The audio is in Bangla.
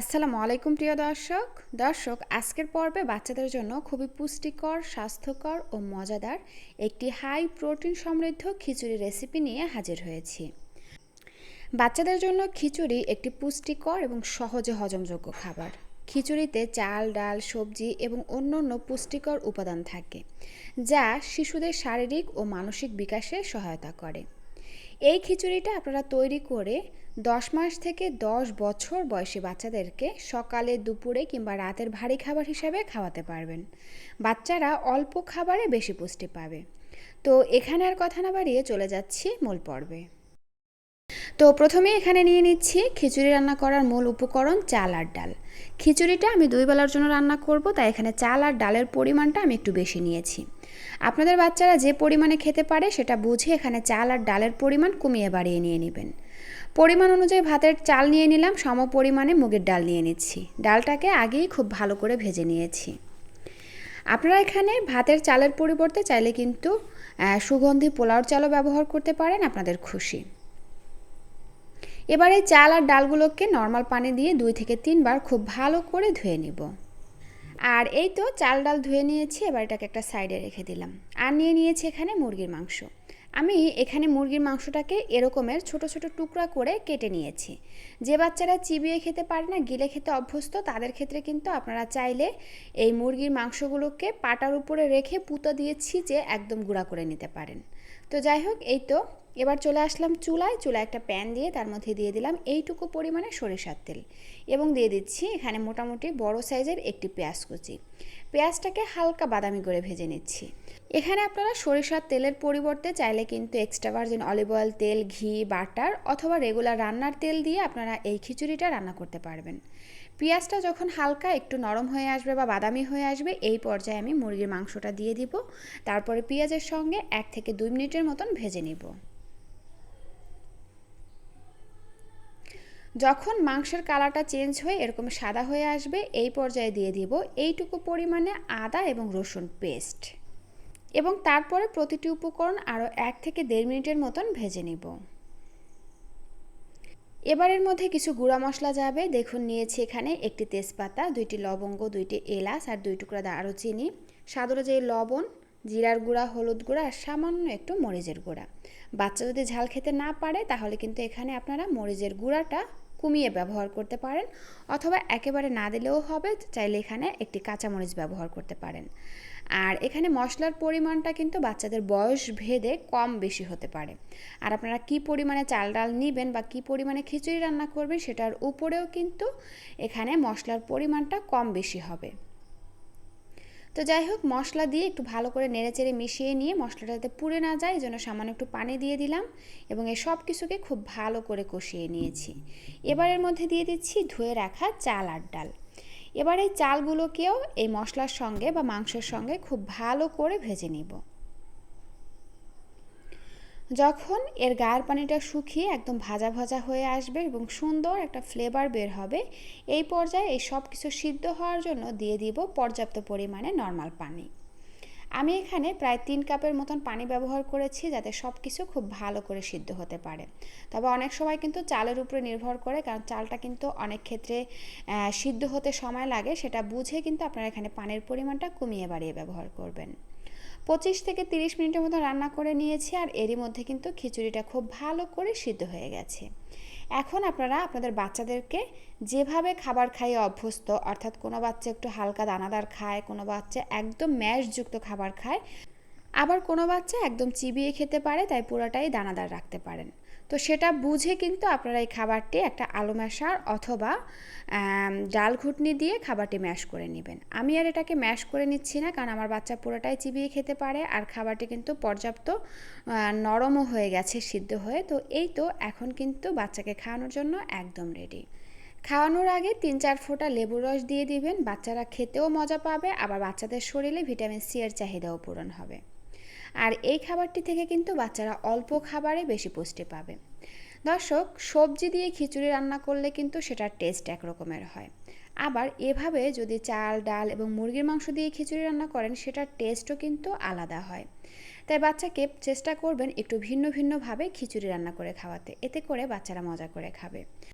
আসসালামু আলাইকুম প্রিয় দর্শক। দর্শক, আজকের পর্বে বাচ্চাদের জন্য খুবই পুষ্টিকর, স্বাস্থ্যকর ও মজাদার একটি হাই প্রোটিন সমৃদ্ধ খিচুড়ি রেসিপি নিয়ে হাজির হয়েছি। বাচ্চাদের জন্য খিচুড়ি একটি পুষ্টিকর এবং সহজে হজমযোগ্য খাবার। খিচুড়িতে চাল, ডাল, সবজি এবং অন্য অন্য পুষ্টিকর উপাদান থাকে, যা শিশুদের শারীরিক ও মানসিক বিকাশে সহায়তা করে। এই খিচুড়িটা আপনারা তৈরি করে দশ মাস থেকে দশ বছর বয়সী বাচ্চাদেরকে সকালে, দুপুরে কিংবা রাতের ভারী খাবার হিসাবে খাওয়াতে পারবেন। বাচ্চারা অল্প খাবারে বেশি পুষ্টি পাবে। তো এখানে আর কথা না বাড়িয়ে চলে যাচ্ছি মূল পর্বে। তো প্রথমে এখানে নিয়ে নিচ্ছি খিচুড়ি রান্না করার মূল উপকরণ চাল আর ডাল। খিচুড়িটা আমি দুই বেলার জন্য রান্না করব, তাই এখানে চাল আর ডালের পরিমাণটা আমি একটু বেশি নিয়েছি। আপনাদের বাচ্চারা যে পরিমাণে খেতে পারে সেটা বুঝে এখানে চাল আর ডালের পরিমাণ কমিয়ে বাড়িয়ে নিয়ে নেবেন। পরিমাণ অনুযায়ী ভাতের চাল নিয়ে নিলাম, সম পরিমাণে মুগের ডাল নিয়ে নিচ্ছি। ডালটাকে আগেই খুব ভালো করে ভেজে নিয়েছি। আপনারা এখানে ভাতের চালের পরিবর্তে চাইলে কিন্তু সুগন্ধি পোলাওর চালও ব্যবহার করতে পারেন, আপনাদের খুশি। এবার চাল আর ডালগুলোকে নর্মাল পানি দিয়ে দুই থেকে তিনবার খুব ভালো করে ধুয়ে নিব। আর এই তো চাল ডাল ধুয়ে নিয়েছি, এবার এটাকে একটা সাইডে রেখে দিলাম। আর নিয়ে নিয়েছি এখানে মুরগির মাংস। আমি এখানে মুরগির মাংসটাকে এরকমের ছোট ছোট টুকরা করে কেটে নিয়েছি। যে বাচ্চারা চিবিয়ে খেতে পারে না, গিলে খেতে অভ্যস্ত, তাদের ক্ষেত্রে কিন্তু আপনারা চাইলে এই মুরগির মাংসগুলোকে পাটার উপরে রেখে পুতো দিয়ে ছিঁচে একদম গুঁড়া করে নিতে পারেন। তো যাই হোক, এই তো। এবার চলে আসলাম চুলায়। চুলায় একটা প্যান দিয়ে তার মধ্যে দিয়ে দিলাম এইটুকু পরিমাণে সরিষার তেল এবং দিয়ে দিচ্ছি এখানে মোটামুটি বড় সাইজের একটি পেঁয়াজ কুচি। পেঁয়াজটাকে হালকা বাদামি করে ভেজে নিচ্ছি। এখানে আপনারা সরিষার তেলের পরিবর্তে চাইলে কিন্তু এক্সট্রা ভার্জিন অলিভ অয়েল তেল, ঘি, বাটার অথবা রেগুলার রান্নার তেল দিয়ে আপনারা এই খিচুড়িটা রান্না করতে পারবেন। পেঁয়াজটা যখন হালকা একটু নরম হয়ে আসবে বা বাদামি হয়ে আসবে, এই পর্যায়ে আমি মুরগির মাংসটা দিয়ে দিব। তারপরে পেঁয়াজের সঙ্গে এক থেকে দুই মিনিটের মতন ভেজে নিব। যখন মাংসের কালারটা চেঞ্জ হয়ে এরকম সাদা হয়ে আসবে, এই পর্যায়ে দিয়ে দিব এইটুকু পরিমাণে আদা এবং রসুন পেস্ট। এবং তারপরে প্রতিটি উপকরণ আরও এক থেকে দেড় মিনিটের মতন ভেজে নিব। এবারের মধ্যে কিছু গুঁড়া মশলা যাবে। দেখুন, নিয়েছি এখানে একটি তেজপাতা, দুইটি লবঙ্গ, দুইটি এলাচ আর দুই টুকরা দারুচিনি। স্বাদ যে লবণ, জিরার গুঁড়া, হলুদ গুঁড়া আর সামান্য একটু মরিচের গুঁড়া। বাচ্চা যদি ঝাল খেতে না পারে, তাহলে কিন্তু এখানে আপনারা মরিচের গুঁড়াটা কমিয়ে ব্যবহার করতে পারেন অথবা একেবারে না দিলেও হবে, চাইলে এখানে একটি কাঁচামরিচ ব্যবহার করতে পারেন। আর এখানে মশলার পরিমাণটা কিন্তু বাচ্চাদের বয়স ভেদে কম বেশি হতে পারে। আর আপনারা কি পরিমাণে চাল ডাল নেবেন বা কি পরিমাণে খিচুড়ি রান্না করবেন, সেটার উপরেও কিন্তু এখানে মশলার পরিমাণটা কম বেশি হবে। তো যাই হোক মশলা দিয়ে একটু ভালো করে নেড়েচেড়ে মিশিয়ে নিয়ে মশলাটা যাতে পুড়ে না যায় জন্য সামান্য একটু পানি দিয়ে দিলাম এবং এই সব কিছুকে খুব ভালো করে কষিয়ে নিয়েছি। এবারের মধ্যে দিয়ে দিচ্ছি ধুয়ে রাখা চাল আর ডাল। এবার এই চালগুলোকেও এই মশলার সঙ্গে বা মাংসের সঙ্গে খুব ভালো করে ভেজে নিব। যখন এর গায়ের পানিটা শুকিয়ে একদম ভাজা ভাজা হয়ে আসবে এবং সুন্দর একটা ফ্লেভার বের হবে, এই পর্যায়ে এই সব কিছু সিদ্ধ হওয়ার জন্য দিয়ে দিব পর্যাপ্ত পরিমাণে নর্মাল পানি। আমি এখানে প্রায় তিন কাপের মতন পানি ব্যবহার করেছি যাতে সব কিছু খুব ভালো করে সিদ্ধ হতে পারে। তবে অনেক সময় কিন্তু চালের উপরে নির্ভর করে, কারণ চালটা কিন্তু অনেক ক্ষেত্রে সিদ্ধ হতে সময় লাগে, সেটা বুঝে কিন্তু আপনারা এখানে পানির পরিমাণটা কমিয়ে বাড়িয়ে ব্যবহার করবেন। পঁচিশ থেকে তিরিশ মিনিটের মতো রান্না করে নিয়েছি আর এরই মধ্যে কিন্তু খিচুড়িটা খুব ভালো করে সিদ্ধ হয়ে গেছে। এখন আপনারা আপনাদের বাচ্চাদেরকে যেভাবে খাবার খাইয়ে অভ্যস্ত, অর্থাৎ কোনো বাচ্চা একটু হালকা দানাদার খায়, কোনো বাচ্চা একদম ম্যাশযুক্ত খাবার খায় আবার কোনো বাচ্চা একদম চিবিয়ে খেতে পারে, তাই পুরোটাই দানাদার রাখতে পারেন। তো সেটা বুঝে কিন্তু আপনারা এই খাবারটি একটা আলু ম্যাশার অথবা ডাল ঘুটনি দিয়ে খাবারটি ম্যাশ করে নেবেন। আমি আর এটাকে ম্যাশ করে নিচ্ছি না, কারণ আমার বাচ্চা পুরোটাই চিবিয়ে খেতে পারে আর খাবারটি কিন্তু পর্যাপ্ত নরমও হয়ে গেছে, সিদ্ধ হয়ে। তো এই তো এখন কিন্তু বাচ্চাকে খাওয়ানোর জন্য একদম রেডি খাওয়ানোর আগে তিন চার ফোঁটা লেবুর রস দিয়ে দিবেন। বাচ্চারা খেতেও মজা পাবে, আবার বাচ্চাদের শরীরে ভিটামিন সি এর চাহিদাও পূরণ হবে। আর এই খাবারটি থেকে কিন্তু বাচ্চারা অল্প খাবারে বেশি পুষ্টি পাবে। দর্শক, সবজি দিয়ে খিচুড়ি রান্না করলে কিন্তু সেটার টেস্ট একরকমের হয়। আবার এভাবে যদি চাল, ডাল এবং মুরগির মাংস দিয়ে খিচুড়ি রান্না করেন, সেটার টেস্টও কিন্তু আলাদা হয়। তাই বাচ্চাকে চেষ্টা করবেন একটু ভিন্ন ভিন্নভাবে খিচুড়ি রান্না করে খাওয়াতে। এতে করে বাচ্চারা মজা করে খাবে।